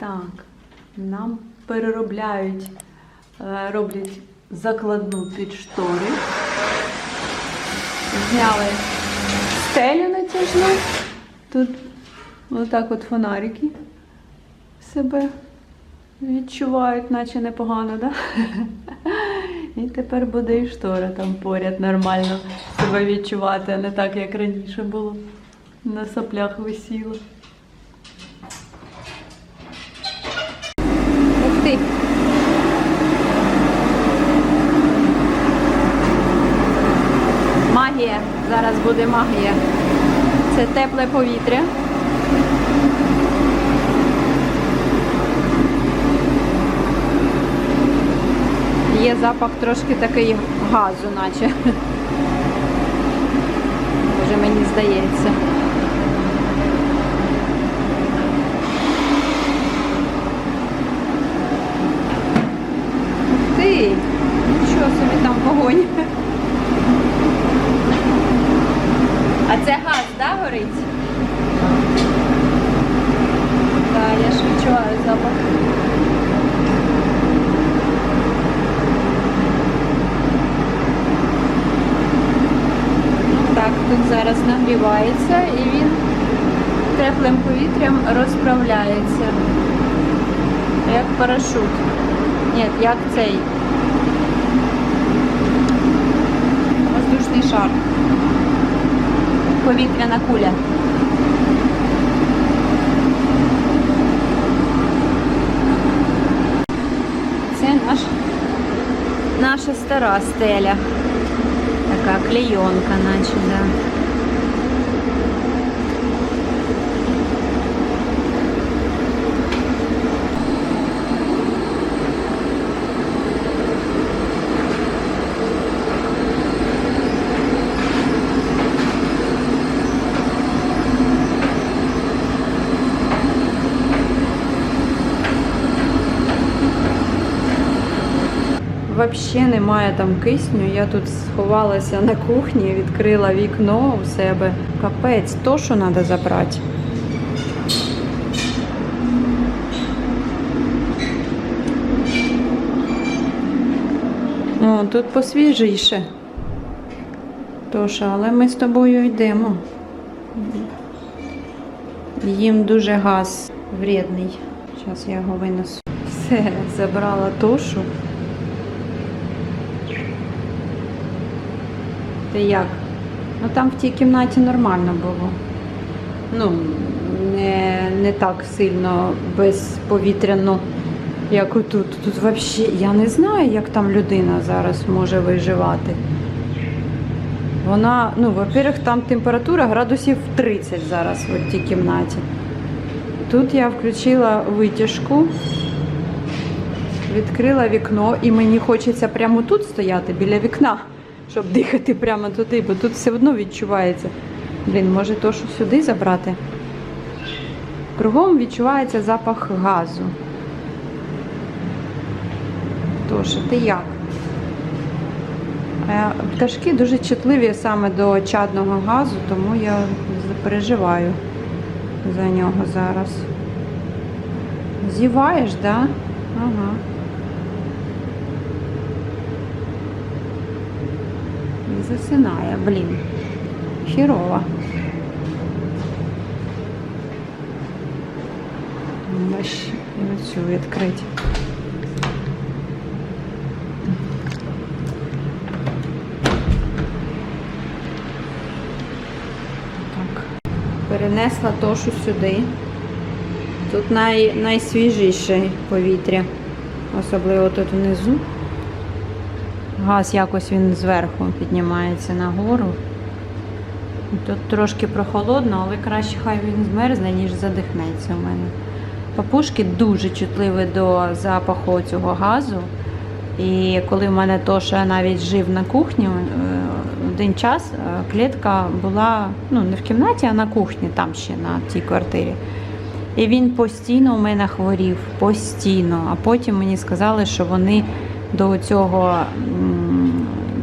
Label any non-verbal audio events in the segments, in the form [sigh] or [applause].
Так, нам переробляють, е, роблять закладну під штори. Зняли стелю натяжну. Тут отак от фонарики себе відчувають, наче непогано, да? [laughs] І тепер буде і штора там поряд нормально себе відчувати, а не так, як раніше було. На соплях висіло. Ух! Магія. Зараз буде магія. Це тепле повітря. Є запах трошки такий газу, наче. Може мені здається. Ух ти! Нічого собі там вогонь. А це газ, да, горить? Так, я ж відчуваю запах. Так, тут зараз нагрівається і він теплим повітрям розправляється. Як парашут. Ні, як цей. Воздушний шар. Повітряна куля. Це наш, наша стара стеля. Така клейонка, наче, да. Взагалі немає там кисню. Я тут сховалася на кухні, відкрила вікно у себе. Капець, то що треба забрати. О, тут посвіжіше. Тоша, але ми з тобою йдемо. Їм дуже газ вредний. Зараз я його винесу. Все, забрала тошу. Ти як? Ну там в тій кімнаті нормально було. Ну, не, не так сильно безповітряно, як отут. Тут взагалі я не знаю, як там людина зараз може виживати. Вона, ну, во-первых, там температура градусів 30 зараз в тій кімнаті. Тут я включила витяжку, відкрила вікно, і мені хочеться прямо тут стояти, біля вікна, щоб дихати прямо туди, бо тут все одно відчувається. Блін, може то, що сюди забрати? Кругом відчувається запах газу. Тож, ти як? Е, Пташки дуже чутливі саме до чадного газу, тому я переживаю за нього зараз. Зіваєш, так? Да? Ага. Засинає, блін. Хірова. І оцю відкрити. Так. Перенесла тошу сюди. Тут най, найсвіжіше повітря, особливо тут внизу. Газ якось він зверху піднімається нагору. Тут трошки прохолодно, але краще хай він змерзне, ніж задихнеться у мене. Папушки дуже чутливі до запаху цього газу. І коли в мене Тоша навіть жив на кухні, е, один час е, клітка була ну, не в кімнаті, а на кухні, там ще на тій квартирі. І він постійно у мене хворів, постійно. А потім мені сказали, що вони до цього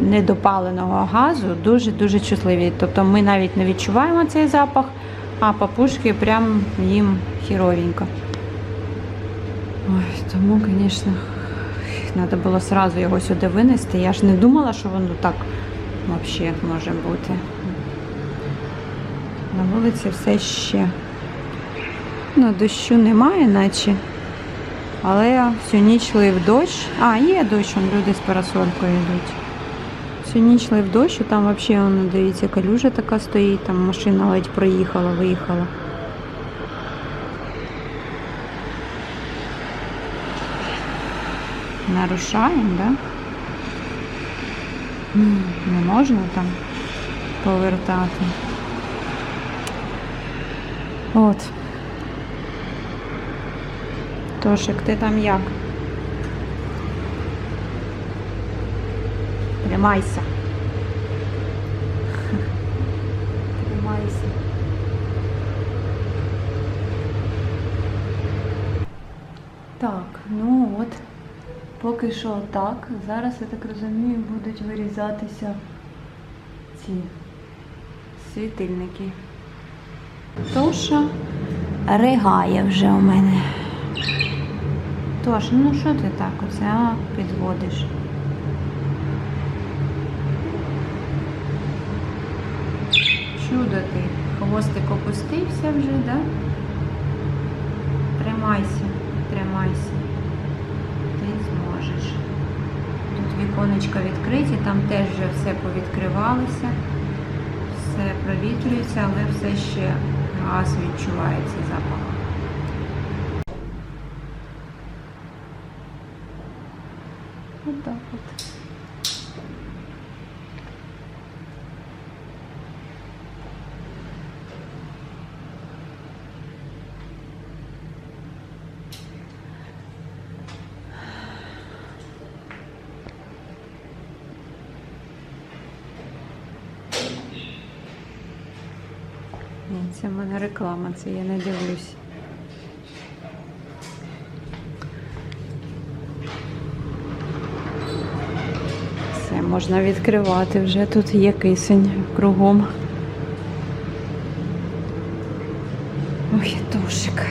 недопаленого газу дуже-дуже чутливі. Тобто ми навіть не відчуваємо цей запах, а папушки прям їм хіровенько. Ой, тому, звісно, треба було одразу його сюди винести. Я ж не думала, що воно так взагалі може бути. На вулиці все ще. Ну, дощу немає, наче. Але всю ніч лив дощ. А, є дощ, вон люди з парасолькою йдуть. Всю ніч лив дощ, там взагалі, воно, дивіться, калюжа така стоїть, там машина ледь проїхала, виїхала. Нарушаємо, да? Не можна там повертати. От. Тошик, ти там як? Тримайся. Тримайся. Так, ну от. Поки що так. Зараз, я так розумію, будуть вирізатися ці світильники. Тоша ригає вже у мене. Тоша, ну що ти так оце а, підводиш? Чудо ти. Хвостик опустився вже, да? Тримайся, тримайся. Ти зможеш. Тут віконечка відкриті, там теж вже все повідкривалося, все провітрюється, але все ще газ відчувається запах. Отак от. Ні, це в мене реклама, це я не дивлюсь. Все, можна відкривати вже. Тут є кисень кругом. Ой, тушик.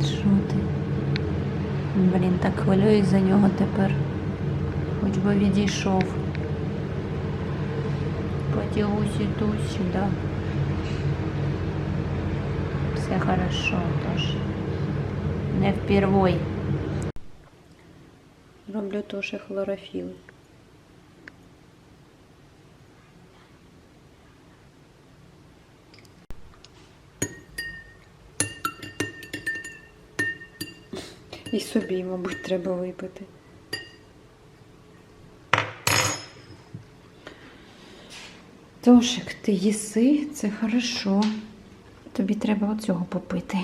Що ти? Блін, так хвилююсь за нього тепер. Хоч би відійшов. Потягусь тут сюда. Все хорошо, тож не впервой. Роблю теж хлорофіл. І собі, мабуть, треба випити. Тошик, ти їси, це хорошо. Тобі треба оцього попити.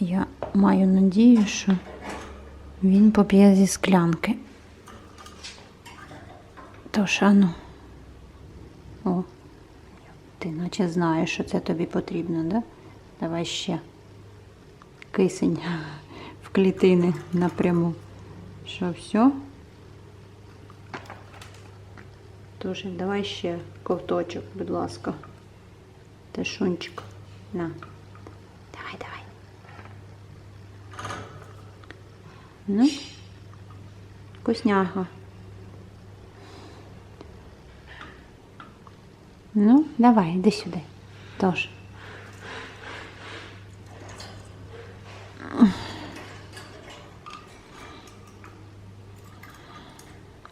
Я маю надію, що він поп'є зі склянки. Тож, ану. О, ти наче знаєш, що це тобі потрібно, да? Давай ще кисень в клітини напряму. Що, все? Тож, давай ще ковточок, будь ласка. Тишунчик. На. Давай, давай. Ну, вкусняга. Ну, давай, іди сюди. Тож.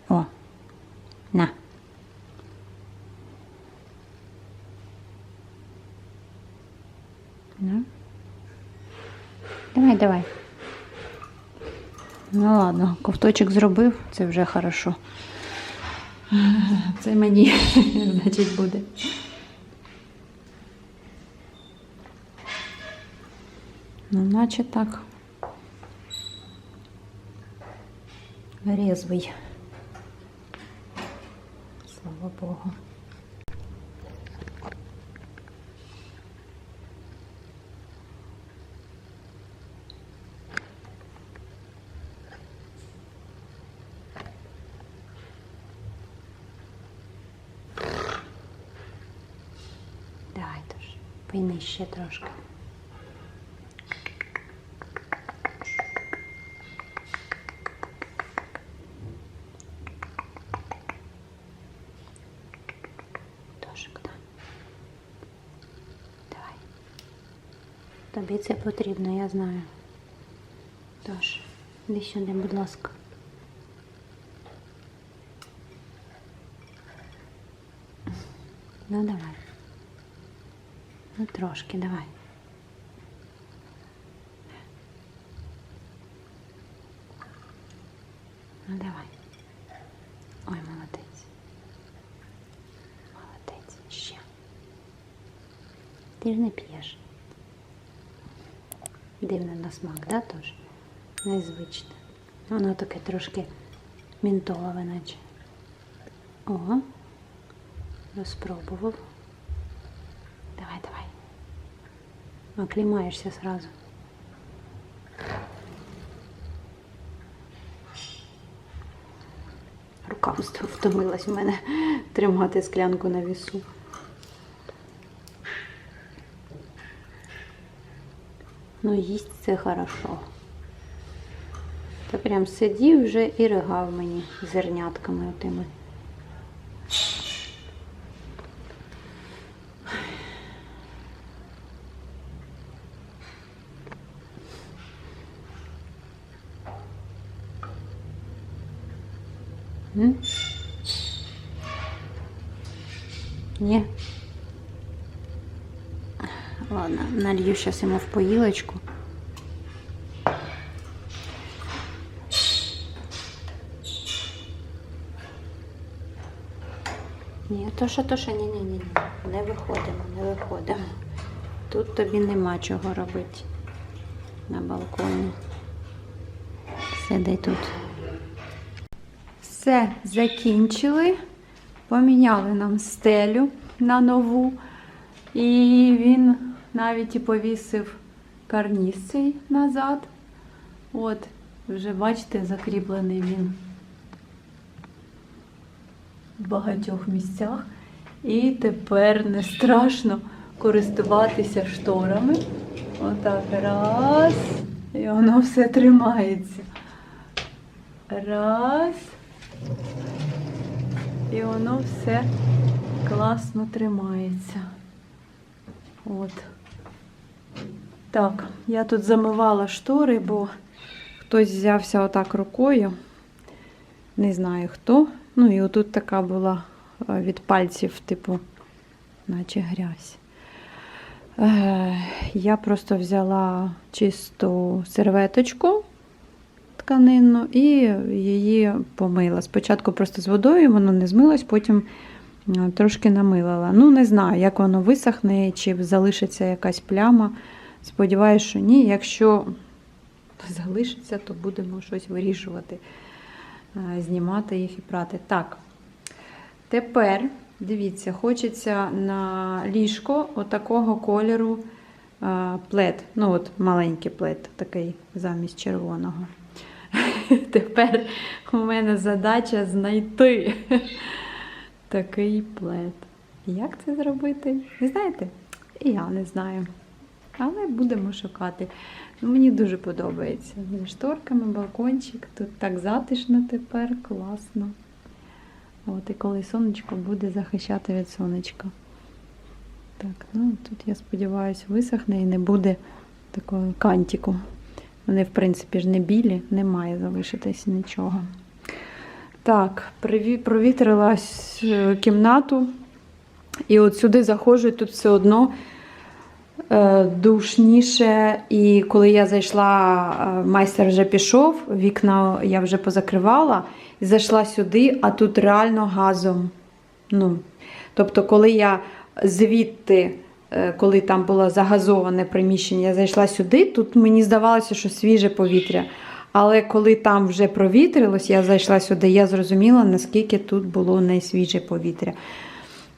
О, на. Ну. Давай, давай. Ну ладно, ковточок зробив, це вже хорошо. Це мені, [laughs] значить, буде. Ну, наче так. Резвий. Слава Богу. і нижче трошки. Тошик, да. Давай. Тобі це потрібно, я знаю. Тож, іди сюди, будь ласка. Ну давай. Ну трошки, давай. Ну давай. Ой, молодець. Молодець. Ще. Ти ж не п'єш. Дивно на смак, да, тож? Незвичне. Воно таке трошки мінтолове, наче. О, розпробував. Давай, давай. Оклімаєшся сразу. Рука втомилась в мене [laughs] тримати склянку на вісу. Ну, їсть це хорошо. Та прям сидів вже і ригав мені зернятками отими. Сейчас ему в поилочку. Ні, то що, то що, ні, ні, ні, ні. Не виходимо, не виходимо. Тут тобі нема чого робити на балконі. Сиди тут. Все, закінчили. Поміняли нам стелю на нову. І він навіть і повісив карніз цей назад. От, вже бачите, закріплений він в багатьох місцях. І тепер не страшно користуватися шторами. Отак раз. І воно все тримається. Раз. І воно все класно тримається. От. Так, я тут замивала штори, бо хтось взявся отак рукою. Не знаю хто. Ну і отут така була е, від пальців, типу, наче грязь. Е, я просто взяла чисту серветочку тканинну і її помила. Спочатку просто з водою, воно не змилось, потім е, трошки намилила. Ну, не знаю, як воно висохне, чи залишиться якась пляма. Сподіваюся, що ні. Якщо залишиться, то будемо щось вирішувати, е, знімати їх і прати. Так, тепер, дивіться, хочеться на ліжко отакого кольору е, плед. Ну, от маленький плед, такий замість червоного. [laughs] Тепер у мене задача знайти такий плед. Як це зробити? Не знаєте? І я не знаю. Але будемо шукати. Ну, Мені дуже подобається. З шторками, балкончик. Тут так затишно тепер, класно. От, і коли сонечко буде захищати від сонечка. Так, ну тут я сподіваюся, висохне і не буде такого кантику. Вони, в принципі, ж не білі, не має залишитись нічого. Так, провітрила кімнату. І от сюди заходжу, тут все одно е, душніше. І коли я зайшла, е, майстер вже пішов, вікна я вже позакривала, і зайшла сюди, а тут реально газом. Ну, тобто, коли я звідти, е, коли там було загазоване приміщення, я зайшла сюди, тут мені здавалося, що свіже повітря. Але коли там вже провітрилось, я зайшла сюди, я зрозуміла, наскільки тут було найсвіже повітря.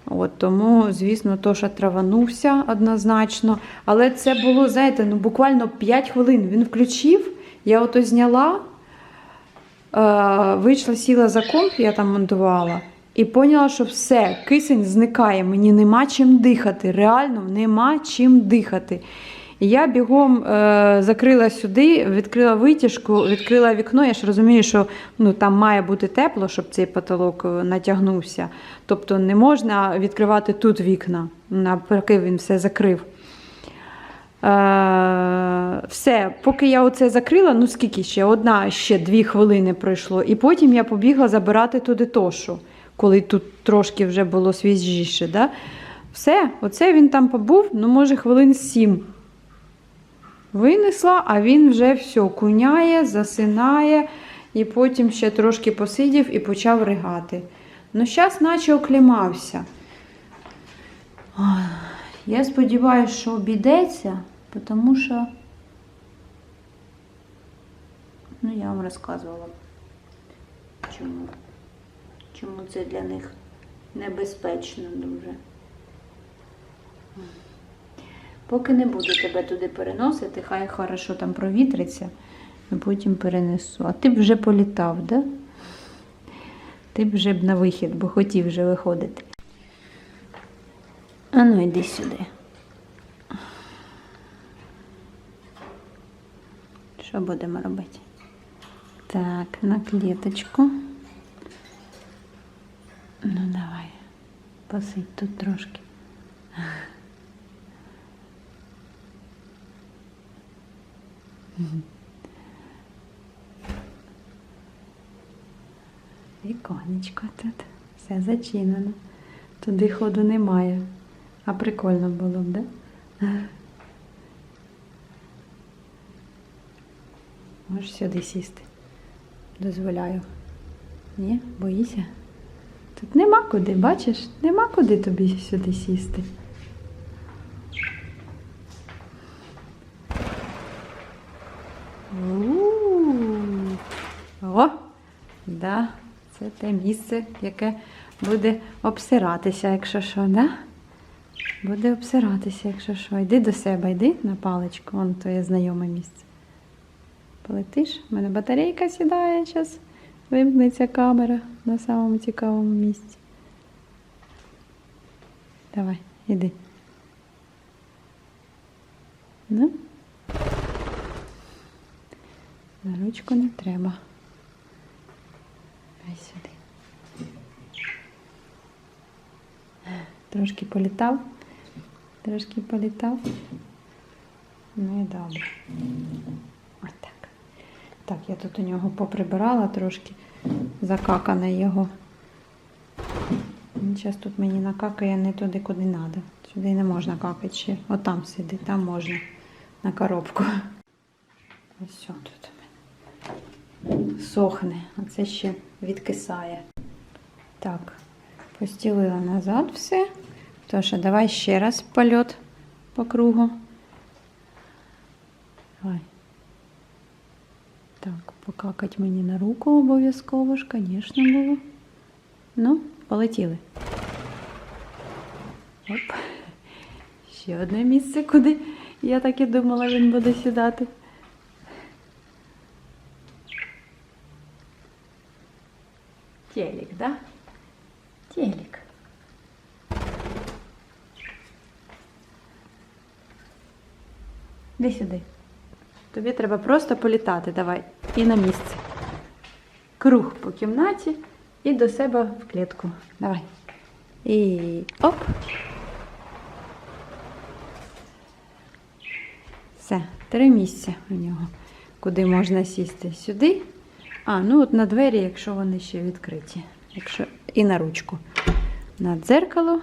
От, тому, звісно, Тоша траванувся однозначно. Але це було, знаєте, ну, буквально 5 хвилин. Він включив, я ото зняла, е, вийшла, сіла за комп, я там монтувала, і поняла, що все, кисень зникає, мені нема чим дихати. Реально нема чим дихати. Я бігом е, закрила сюди, відкрила витяжку, відкрила вікно. Я ж розумію, що ну, там має бути тепло, щоб цей потолок е, натягнувся. Тобто не можна відкривати тут вікна, навпаки він все закрив. Е, все, поки я оце закрила, ну скільки ще? Одна ще дві хвилини пройшло. І потім я побігла забирати туди тошу, коли тут трошки вже було свіжіше. Да? Все, оце він там побув, ну, може, хвилин сім. Винесла, а він вже все куняє, засинає, і потім ще трошки посидів і почав ригати. Ну, зараз наче оклімався. Я сподіваюся, що обійдеться, тому що, ну, я вам розказувала, чому, чому це для них небезпечно дуже. Поки не буду тебе туди переносити, хай хорошо там провітриться, а потім перенесу. А ти б вже політав, да? Ти б вже б на вихід, бо хотів вже виходити. А ну йди сюди. Що будемо робити? Так, на клеточку. Ну давай, посидь тут трошки. Віконечко тут. Все зачинено. Туди ходу немає. А прикольно було б, да? Можеш сюди сісти. Дозволяю. Ні, боїся? Тут нема куди, бачиш? Нема куди тобі сюди сісти. У-у-у. О, да, це те місце, яке буде обсиратися, якщо що, да? Буде обсиратися, якщо що. Йди до себе, йди на паличку, вон твоє знайоме місце. Полетиш, у мене батарейка сідає, зараз вимкнеться камера на самому цікавому місці. Давай, іди. Ну? На ручку не треба. Дай сюди. Трошки політав. Трошки політав. Ну і добре. Отак. Так, я тут у нього поприбирала трошки закакане його. Зараз тут мені накакає не туди, куди треба. Сюди не можна какати ще. Отам сиди, там можна. На коробку. Ось тут. Сохне, а це ще відкисає. Так, постілила назад все. Тоша, давай ще раз польот по кругу. Давай. Так, покакать мені на руку обов'язково ж, звісно, було. Ну, полетіли. Оп. Ще одне місце, куди я так і думала, він буде сідати. Телек, да? Телек. Іди сюди. Тобі треба просто політати, давай. І на місце. Круг по кімнаті і до себе в клітку. Давай. І оп. Все, три місця у нього, куди можна сісти. Сюди. А, ну от на двері, якщо вони ще відкриті. Якщо... І на ручку. На дзеркало,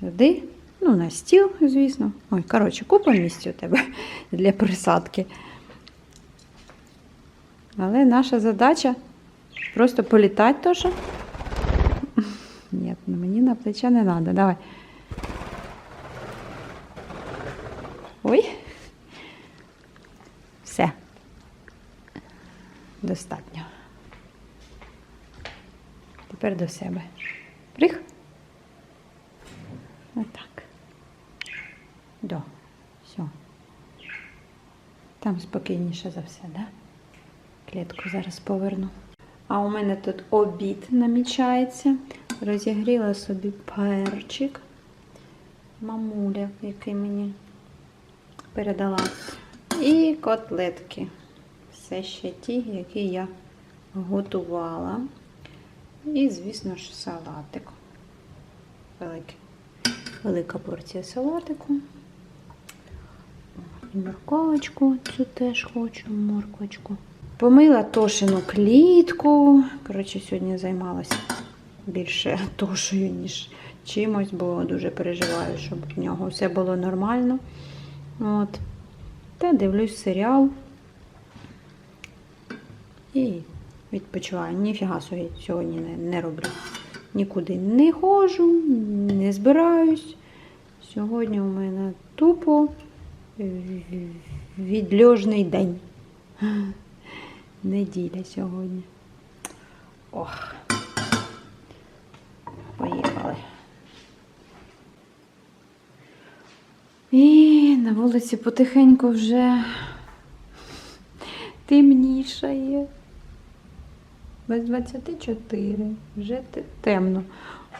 сюди. Ну, на стіл, звісно. Ой, коротше, купа місць у тебе [laughs] для присадки. Але наша задача просто політати теж. Ні, ну, мені на плече не треба. Давай. Ой. Все. Достатньо. Тепер до себе. Прих. Отак. До. Все. Там спокійніше за все, да? Клітку зараз поверну. А у мене тут обід намічається. Розігріла собі перчик. Мамуля, який мені передала. І котлетки. Все ще ті, які я готувала. І, звісно ж, салатик. Великий. Велика порція салатику. І морковочку цю теж хочу, морквочку. Помила Тошину клітку. Коротше, сьогодні займалася більше Тошею, ніж чимось, бо дуже переживаю, щоб в нього все було нормально. От. Та дивлюсь серіал. І відпочиваю. Ніфіга сьогодні не, не роблю. Нікуди не ходжу, не збираюсь. Сьогодні у мене тупо відльожний день. Неділя сьогодні. Ох. Поїхали. І на вулиці потихеньку вже темнішає. Без 24. Вже темно.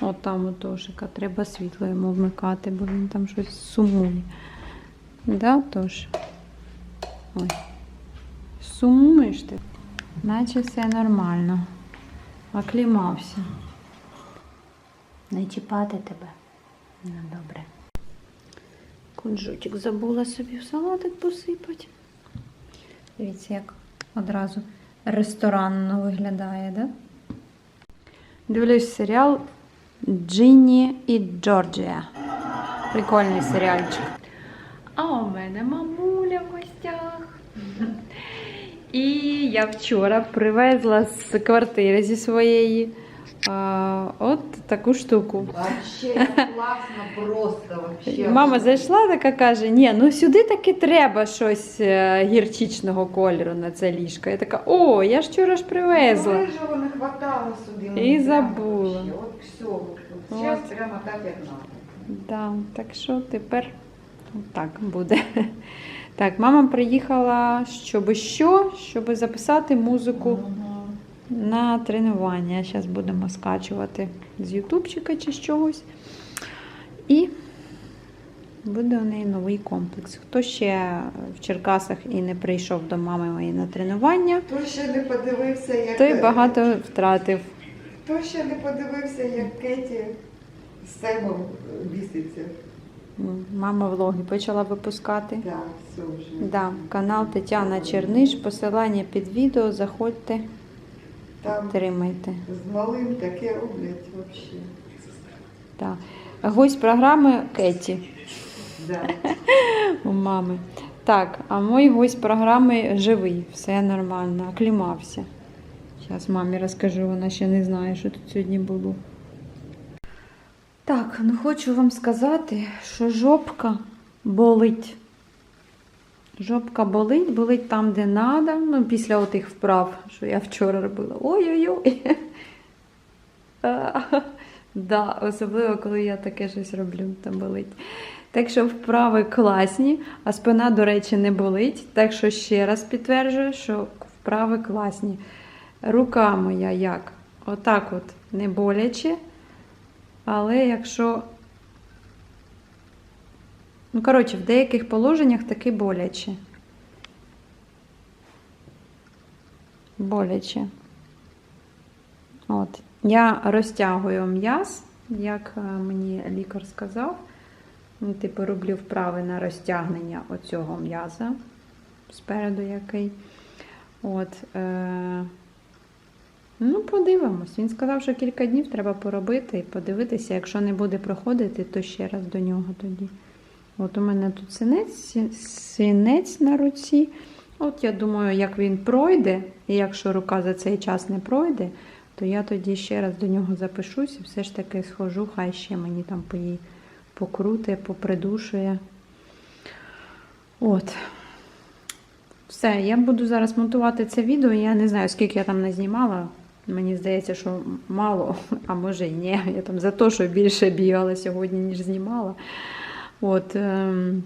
От там у Тошика. Треба світло йому вмикати, бо він там щось сумує. Да, Тош? Ой. Сумуєш ти? Наче все нормально. Оклімався. Не чіпати тебе. Ну, добре. Кунжутик забула собі в салатик посипати. Дивіться, як одразу ресторанно виглядає, да? Дивлюсь серіал Джинні і Джорджія. Прикольний серіальчик. А у мене мамуля в гостях. І я вчора привезла з квартири зі своєї а, от таку штуку. Вообще классно, просто вообще. Мама зайшла, така каже: ні, ну сюди таки треба щось е, гірчичного кольору на це ліжко. Я така, о, я ж вчора ж привезла. Рыжего не хватало сюди. І ну, забула. прямо. От все. От, От. прямо так, як надо. Да, так що тепер так буде. [laughs] Так, мама приїхала, щоб що? Щоб записати музику на тренування. Зараз будемо скачувати з Ютубчика чи з чогось. І буде у неї новий комплекс. Хто ще в Черкасах і не прийшов до мами моєї на тренування, Хто ще не подивився, як той багато втратив. Хто ще не подивився, як Кеті з Семом біситься. Мама влоги почала випускати. Так, все вже. Да, канал Тетяна Черниш, посилання під відео, заходьте, Там тримайте. з малим таке роблять вообще. Да. Гость програми Кеті Да. [laughs] у мами. Так, а мій гость програми живий, все нормально, оклімався. Зараз мамі розкажу, вона ще не знає, що тут сьогодні було. Так, ну хочу вам сказати, що жопка болить. Жопка болить, болить там, де треба. Ну, після отих вправ, що я вчора робила. Ой-ой-ой. [laughs] Да, особливо, коли я таке щось роблю, там болить. Так що вправи класні, а спина, до речі, не болить. Так що ще раз підтверджую, що вправи класні. Рука моя як? Отак от не боляче. Але якщо. Ну, коротше, в деяких положеннях таки боляче. Боляче. От. Я розтягую м'яз, як е, мені лікар сказав. Ну, Типу, роблю вправи на розтягнення оцього м'яза спереду який. От, е... Ну, подивимось. Він сказав, що кілька днів треба поробити і подивитися. Якщо не буде проходити, то ще раз до нього тоді. От у мене тут синець, синець на руці. От я думаю, як він пройде, і якщо рука за цей час не пройде, то я тоді ще раз до нього запишусь і все ж таки схожу, хай ще мені там їй покрути, попридушує. От. Все, я буду зараз монтувати це відео. Я не знаю, скільки я там назнімала. Мені здається, що мало, а може і ні. Я там за те, що більше бігала сьогодні, ніж знімала. От, ем,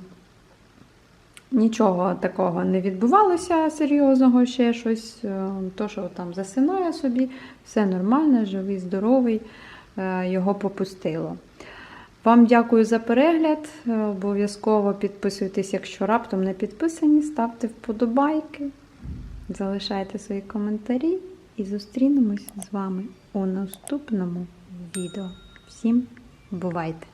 нічого такого не відбувалося серйозного, ще щось. Е, То, що там засинає собі, все нормально, живий, здоровий, е, його попустило. Вам дякую за перегляд. Е, Обов'язково підписуйтесь, якщо раптом не підписані, ставте вподобайки, залишайте свої коментарі і зустрінемось з вами у наступному відео. Всім бувайте!